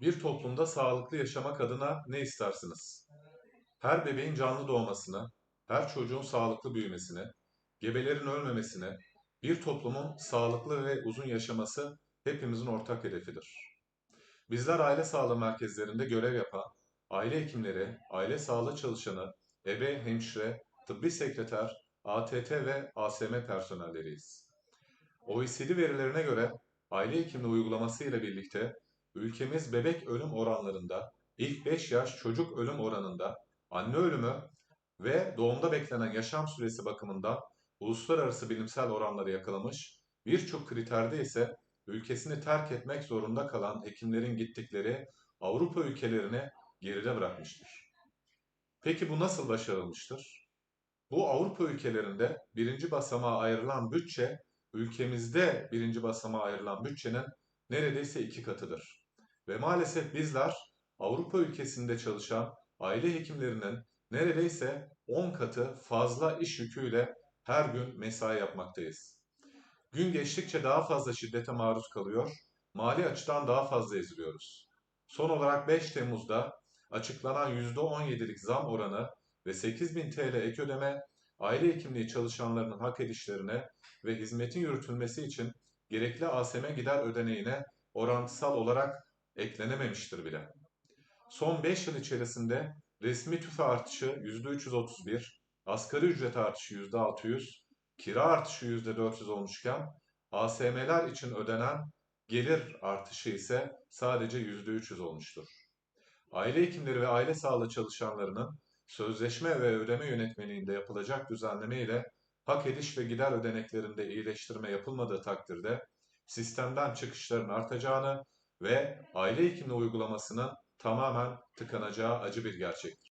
Bir toplumda sağlıklı yaşamak adına ne istersiniz? Her bebeğin canlı doğmasını, her çocuğun sağlıklı büyümesini, gebelerin ölmemesini, bir toplumun sağlıklı ve uzun yaşaması hepimizin ortak hedefidir. Bizler aile sağlığı merkezlerinde görev yapan, aile hekimleri, aile sağlığı çalışanı, ebe, hemşire, tıbbi sekreter, ATT ve ASM personelleriyiz. OECD verilerine göre aile hekimliği uygulaması ile birlikte ülkemiz bebek ölüm oranlarında, ilk 5 yaş çocuk ölüm oranında, anne ölümü ve doğumda beklenen yaşam süresi bakımından uluslararası bilimsel oranları yakalamış, birçok kriterde ise ülkesini terk etmek zorunda kalan hekimlerin gittikleri Avrupa ülkelerini geride bırakmıştır. Peki bu nasıl başarılmıştır? Bu Avrupa ülkelerinde birinci basamağa ayrılan bütçe, ülkemizde birinci basamağa ayrılan bütçenin neredeyse iki katıdır. Ve maalesef bizler Avrupa ülkesinde çalışan aile hekimlerinin neredeyse 10 katı fazla iş yüküyle her gün mesai yapmaktayız. Gün geçtikçe daha fazla şiddete maruz kalıyor, mali açıdan daha fazla eziliyoruz. Son olarak 5 Temmuz'da açıklanan %17'lik zam oranı ve 8000 TL ek ödeme aile hekimliği çalışanlarının hak edişlerine ve hizmetin yürütülmesi için gerekli ASM gider ödeneğine orantısal olarak eklenememiştir bile. Son 5 yıl içerisinde resmi tüfe artışı %331, asgari ücret artışı %600, kira artışı %400 olmuşken ASM'ler için ödenen gelir artışı ise sadece %300 olmuştur. Aile hekimleri ve aile sağlığı çalışanlarının sözleşme ve ödeme yönetmeliğinde yapılacak düzenleme ile hak ediş ve gider ödeneklerinde iyileştirme yapılmadığı takdirde sistemden çıkışların artacağını ve aile hekimliği uygulamasının tamamen tıkanacağı acı bir gerçektir.